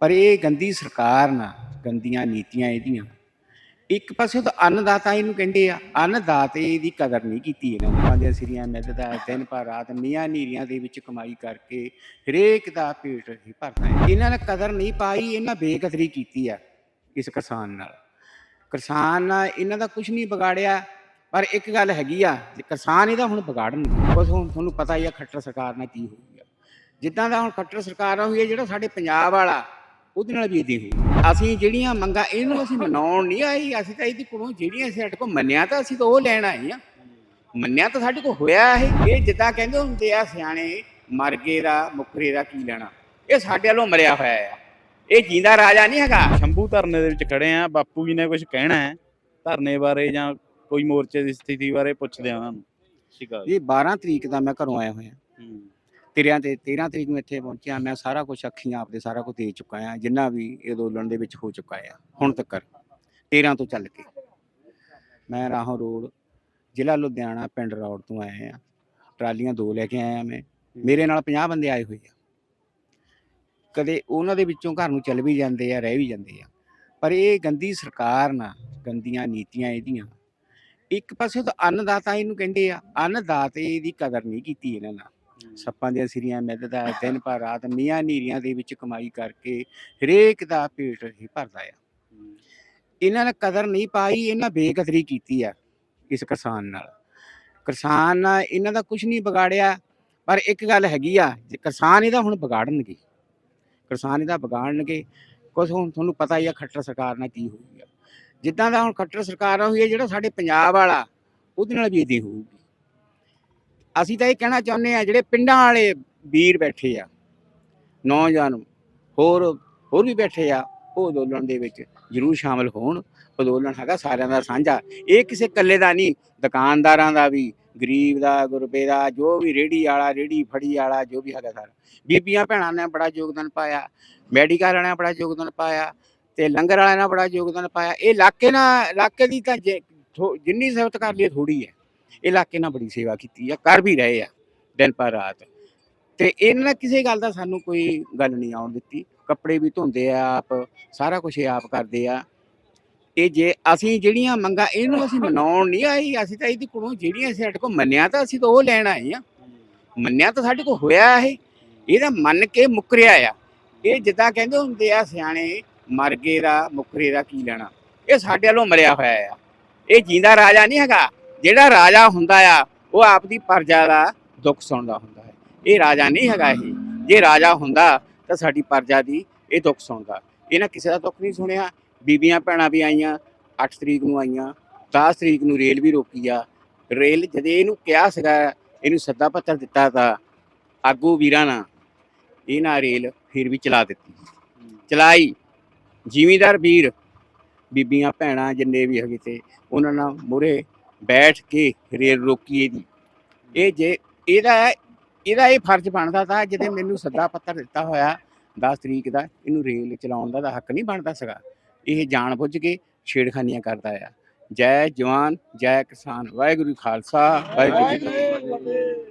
ਪਰ ਇਹ ਗੰਦੀ ਸਰਕਾਰ ਨਾ, ਗੰਦੀਆਂ ਨੀਤੀਆਂ ਇਹਦੀਆਂ। ਇੱਕ ਪਾਸੇ ਤਾਂ ਅੰਨਦਾਤਾ ਇਹਨੂੰ ਕਹਿੰਦੇ ਆ, ਅੰਨਦਾਤੇ ਦੀ ਕਦਰ ਨਹੀਂ ਕੀਤੀ ਇਹਨਾਂ ਲੋਕਾਂ ਦੀਆਂ ਸਿਰੀਆਂ ਮਿੱਧਦਾ ਦਿਨ ਭਰ ਰਾਤ ਮੀਆਂ ਨੀਰੀਆਂ ਦੇ ਵਿੱਚ ਕਮਾਈ ਕਰਕੇ ਹਰੇਕ ਦਾ ਪੇਟ ਹੀ ਭਰਦਾ ਇਹਨਾਂ ਨੇ ਕਦਰ ਨਹੀਂ ਪਾਈ, ਇਹਨਾਂ ਬੇਕਦਰੀ ਕੀਤੀ ਆ ਇਸ ਕਿਸਾਨ ਨਾਲ। ਕਿਸਾਨ ਨਾਲ ਇਹਨਾਂ ਦਾ ਕੁਝ ਨਹੀਂ ਵਿਗਾੜਿਆ। ਪਰ ਇੱਕ ਗੱਲ ਹੈਗੀ ਆ, ਜੇ ਕਿਸਾਨ ਇਹਦਾ ਹੁਣ ਵਿਗਾੜਨ, ਬਸ ਹੁਣ ਤੁਹਾਨੂੰ ਪਤਾ ਹੀ ਆ ਖੱਟਰ ਸਰਕਾਰ ਨਾਲ ਕੀ ਹੋਈ ਆ। ਜਿੱਦਾਂ ਦਾ ਹੁਣ ਖੱਟਰ ਸਰਕਾਰ ਨਾਲ ਹੋਈ ਹੈ ਜਿਹੜਾ ਸਾਡੇ ਪੰਜਾਬ ਵਾਲਾ ਉਹਦੇ ਨਾਲ ਵੀ ਇਦਾਂ ਹੋਈ ਅਸੀਂ ਜਿਹੜੀਆਂ ਮੰਗਾਂ ਇਹਨੂੰ ਅਸੀਂ ਮਨਾਉਣ ਨਹੀਂ ਆਈ ਅਸੀਂ ਤਾਂ ਇਹਦੀ ਕੋਲੋਂ ਜਿਹੜੀਆਂ ਸਾਡੇ ਕੋਲ ਮੰਨਿਆ ਤਾਂ ਅਸੀਂ ਤਾਂ ਉਹ ਲੈਣ ਆਏ ਆ ਮੰਨਿਆ ਤਾਂ ਸਾਡੇ ਕੋਲ ਹੋਇਆ ਇਹ। ਇਹ ਜਿੱਦਾਂ ਕਹਿੰਦੇ ਹੁੰਦੇ ਆ ਸਿਆਣੇ ਮਰ ਗਏ ਦਾ ਮੁਕਰੇ ਦਾ ਕੀ ਲੈਣਾ? ਇਹ ਸਾਡੇ ਵੱਲੋਂ ਮਰਿਆ ਹੋਇਆ ਆ। ਇਹ ਜਿੰਦਾ ਰਾਜਾ ਨਹੀਂ ਹੈਗਾ। ਸ਼ੰਭੂ ਧਰਨੇ ਦੇ ਵਿੱਚ ਖੜੇ ਆ ਬਾਪੂ ਜੀ ਨੇ ਕੁਝ ਕਹਿਣਾ ਹੈ? ਧਰਨੇ ਬਾਰੇ ਜਾਂ ਕੋਈ ਮੋਰਚੇ ਦੀ ਸਥਿਤੀ ਬਾਰੇ ਪੁੱਛਦੇ ਆ ਉਹਨਾਂ ਨੂੰ। ਸ਼ਿਕਾਰ ਇਹ 12 ਤਰੀਕ ਦਾ ਮੈਂ ਘਰੋਂ ਆਇਆ ਹੋਇਆ। ਤੇਰਿਆਂ ਤੇ 13 ਤਰੀਕ ਨੂੰ ਇੱਥੇ ਪਹੁੰਚਿਆ, ਮੈਂ ਸਾਰਾ ਕੁਝ ਅੱਖੀਆਂ ਆਪਦੇ ਸਾਰਾ ਕੁਝ ਦੇ ਚੁੱਕਾ ਆ ਜਿੰਨਾ ਵੀ ਇਹ ਅੰਦੋਲਨ ਦੇ ਵਿੱਚ ਹੋ ਚੁੱਕਾ ਆ ਹੁਣ ਤੱਕ 13 ਤੋਂ ਚੱਲ ਕੇ। ਮੈਂ ਰਾਹੋਂ ਰੋਡ, ਜ਼ਿਲ੍ਹਾ ਲੁਧਿਆਣਾ ਪਿੰਡ ਰੌਡ ਤੋਂ ਆਇਆ ਆ ਟਰਾਲੀਆਂ ਦੋ ਲੈ ਕੇ ਆਇਆ ਮੈਂ, ਮੇਰੇ ਨਾਲ 50 ਬੰਦੇ ਆਏ ਹੋਏ ਆ। ਕਦੇ ਉਹਨਾਂ ਦੇ ਵਿੱਚੋਂ ਘਰ ਨੂੰ ਚੱਲ ਵੀ ਜਾਂਦੇ ਆ, ਰਹਿ ਵੀ ਜਾਂਦੇ ਆ, ਪਰ ਇਹ ਗੰਦੀ ਸਰਕਾਰ ਨਾ, ਗੰਦੀਆਂ ਨੀਤੀਆਂ ਇਹਦੀਆਂ। ਇੱਕ ਪਾਸੇ ਤਾਂ ਅੰਨਦਾਤਾ ਇਹਨੂੰ ਕਹਿੰਦੇ ਆ, ਅੰਨਦਾਤੇ ਦੀ ਕਦਰ ਨਹੀਂ ਕੀਤੀ ਇਹਨਾਂ ਨਾਲ। ਸੱਪਾਂ ਦੀਆਂ ਸਿਰੀਆਂ ਮਿੱਧਦਾ ਦਿਨ ਭਰ ਰਾਤ ਮੀਆਂ ਨੀਰੀਆਂ ਦੇ ਵਿੱਚ ਕਮਾਈ ਕਰਕੇ ਹਰੇਕ ਦਾ ਪੇਟ ਹੀ ਭਰਦਾ ਆ। ਇਹਨਾਂ ਨੇ ਕਦਰ ਨਹੀਂ ਪਾਈ, ਇਹਨਾਂ ਬੇਕਦਰੀ ਕੀਤੀ ਆ ਇਸ ਕਿਸਾਨ ਨਾਲ। ਕਿਸਾਨ ਨਾਲ ਇਹਨਾਂ ਦਾ ਕੁਝ ਨਹੀਂ ਵਿਗਾੜਿਆ, ਪਰ ਇੱਕ ਗੱਲ ਹੈਗੀ ਆ, ਜੇ ਕਿਸਾਨ ਇਹਦਾ ਹੁਣ ਵਿਗਾੜਨਗੇ, ਕਿਸਾਨ ਇਹਦਾ ਵਿਗਾੜਨਗੇ ਕੁਝ ਹੁਣ ਤੁਹਾਨੂੰ ਪਤਾ ਹੀ ਆ ਖੱਟਰ ਸਰਕਾਰ ਨਾਲ ਕੀ ਹੋਈ ਆ ਜਿੱਦਾਂ ਦਾ ਹੁਣ ਖੱਟਰ ਸਰਕਾਰ ਨਾਲ ਹੋਈ ਆ, ਜਿਹੜਾ ਸਾਡੇ ਪੰਜਾਬ ਵਾਲਾ, ਉਹਦੇ ਨਾਲ ਵੀ ਇਦਾਂ ਹੋਊਗੀ। ਅਸੀਂ ਤਾਂ ਇਹ ਕਹਿਣਾ ਚਾਹੁੰਦੇ ਆ ਜਿਹੜੇ ਪਿੰਡਾਂ ਵਾਲੇ ਵੀਰ ਬੈਠੇ ਆ, ਨੌਜਵਾਨ ਹੋਰ ਹੋਰ ਵੀ ਬੈਠੇ ਆ, ਉਹ ਅੰਦੋਲਨ ਦੇ ਵਿੱਚ ਜ਼ਰੂਰ ਸ਼ਾਮਲ ਹੋਣ। ਅੰਦੋਲਨ ਹੈਗਾ ਸਾਰਿਆਂ ਦਾ ਸਾਂਝਾ। ਇਹ ਕਿਸੇ ਇਕੱਲੇ ਦਾ ਨਹੀਂ, ਦੁਕਾਨਦਾਰਾਂ ਦਾ ਵੀ, ਗਰੀਬ ਦਾ, ਗੁਰਬੇ ਦਾ, ਜੋ ਵੀ ਰੇੜੀ ਵਾਲਾ ਰੇੜੀ ਫੜੀ ਵਾਲਾ, ਜੋ ਵੀ ਹੈਗਾ ਸਾਰਾ। ਬੀਬੀਆਂ ਭੈਣਾਂ ਨੇ ਬੜਾ ਯੋਗਦਾਨ ਪਾਇਆ, ਮੈਡੀਕਲ ਵਾਲਿਆਂ ਨੇ ਬੜਾ ਯੋਗਦਾਨ ਪਾਇਆ, ਤੇ ਲੰਗਰ ਵਾਲਿਆਂ ਨੇ ਬੜਾ ਯੋਗਦਾਨ ਪਾਇਆ। ਇਹ ਇਲਾਕੇ ਨਾਲ, ਇਲਾਕੇ ਦੀ ਤਾਂ ਜੇ- ਥੋ- ਜਿੰਨੀ ਸਿਫਤ ਕਰ ਲਈ ਥੋੜੀ ਹੈ। ਇਲਾਕੇ ਨਾਲ ਬੜੀ ਸੇਵਾ ਕੀਤੀ ਆ, ਕਰ ਵੀ ਰਹੇ ਆ ਦਿਨ ਪਰ ਰਾਤ। ਤੇ ਇਹਨਾਂ ਨਾਲ ਕਿਸੇ ਗੱਲ ਦਾ ਸਾਨੂੰ ਕੋਈ ਗੱਲ ਨਹੀਂ ਆਉਣ ਦਿੱਤੀ। ਕੱਪੜੇ ਵੀ ਧੋਂਦੇ ਆ ਆਪ, ਸਾਰਾ ਕੁਝ ਆਪ ਕਰਦੇ ਆ। ਇਹ ਜੇ ਅਸੀਂ ਜਿਹੜੀਆਂ ਮੰਗਾਂ ਇਹਨੂੰ ਅਸੀਂ ਮਨਾਉਣ ਨਹੀਂ ਆਏ, ਅਸੀਂ ਤਾਂ ਇਹਦੀ ਕੋਲੋਂ ਜਿਹੜੀਆਂ ਸਾਡੇ ਕੋਲ ਮੰਨਿਆ ਤਾਂ ਅਸੀਂ ਤਾਂ ਉਹ ਲੈਣ ਆਏ ਆ। ਮੰਨਿਆ ਤਾਂ ਸਾਡੇ ਕੋਲ ਹੋਇਆ ਇਹ। ਇਹਦਾ ਮੰਨ ਕੇ ਮੁਕਰਿਆ ਆ। ਇਹ ਜਿੱਦਾਂ ਕਹਿੰਦੇ ਹੁੰਦੇ ਆ, ਸਿਆਣੇ ਮਰਗੇ ਦਾ ਮੁਕਰੇ ਦਾ ਕੀ ਲੈਣਾ। ਇਹ ਸਾਡੇ ਵੱਲੋਂ ਮਰਿਆ ਹੋਇਆ ਆ। ਇਹ ਜਿੰਦਾ ਰਾਜਾ ਨਹੀਂ ਹੈਗਾ। ਜਿਹੜਾ ਰਾਜਾ ਹੁੰਦਾ ਆ, ਉਹ ਆਪਦੀ ਪਰਜਾ ਦਾ ਦੁੱਖ ਸੁਣਦਾ ਹੁੰਦਾ ਹੈ। ਇਹ ਰਾਜਾ ਨਹੀਂ ਹੈਗਾ ਇਹ। ਜੇ ਰਾਜਾ ਹੁੰਦਾ, ਤਾਂ ਸਾਡੀ ਪਰਜਾ ਦੀ ਇਹ ਦੁੱਖ ਸੁਣਦਾ। ਇਹਨਾਂ ਕਿਸੇ ਦਾ ਦੁੱਖ ਨਹੀਂ ਸੁਣਿਆ। ਬੀਬੀਆਂ ਭੈਣਾਂ ਵੀ ਆਈਆਂ 8 ਤਰੀਕ ਨੂੰ ਆਈਆਂ 10 ਤਰੀਕ ਨੂੰ ਰੇਲ ਵੀ ਰੋਕੀ ਆ। ਰੇਲ ਜਦੇ ਇਹਨੂੰ ਕਿਹਾ ਸੀਗਾ, ਇਹਨੂੰ ਸੱਦਾ ਪੱਤਰ ਦਿੱਤਾ ਤਾਂ ਆਗੂ ਵੀਰਾਂ ਨਾਲ ਇਹਨਾਂ ਰੇਲ ਫਿਰ ਵੀ ਚਲਾ ਦਿੱਤੀ। ਚਲਾਈ। ਜ਼ਿਮੀਂਦਾਰ ਵੀਰ, ਬੀਬੀਆਂ ਭੈਣਾਂ ਜਿੰਨੇ ਵੀ ਹੈਗੇ ਤੇ ਉਹਨਾਂ ਨਾਲ ਮੁਰੇ ਬੈਠ ਕੇ ਰੇਲ ਰੋਕੀਏ ਦੀ ਇਹ ਜੇ ਇਹਦਾ ਇਹਦਾ ਇਹ ਫਰਜ਼ ਬਣਦਾ ਤਾਂ ਜਿਹਦੇ ਮੈਨੂੰ ਸੱਦਾ ਪੱਤਰ ਦਿੱਤਾ ਹੋਇਆ 10 ਤਰੀਕ ਦਾ, ਇਹਨੂੰ ਰੇਲ ਚਲਾਉਣ ਦਾ ਤਾਂ ਹੱਕ ਨਹੀਂ ਬਣਦਾ ਸੀਗਾ। ਇਹ ਜਾਣ ਬੁੱਝ ਕੇ ਛੇੜਖਾਨੀਆਂ ਕਰਦਾ ਆ। ਜੈ ਜਵਾਨ, ਜੈ ਕਿਸਾਨ। ਵਾਹਿਗੁਰੂ ਖਾਲਸਾ, ਵਾਹਿਗੁਰੂ ਜੀ ਕੀ ਫਤਿਹ।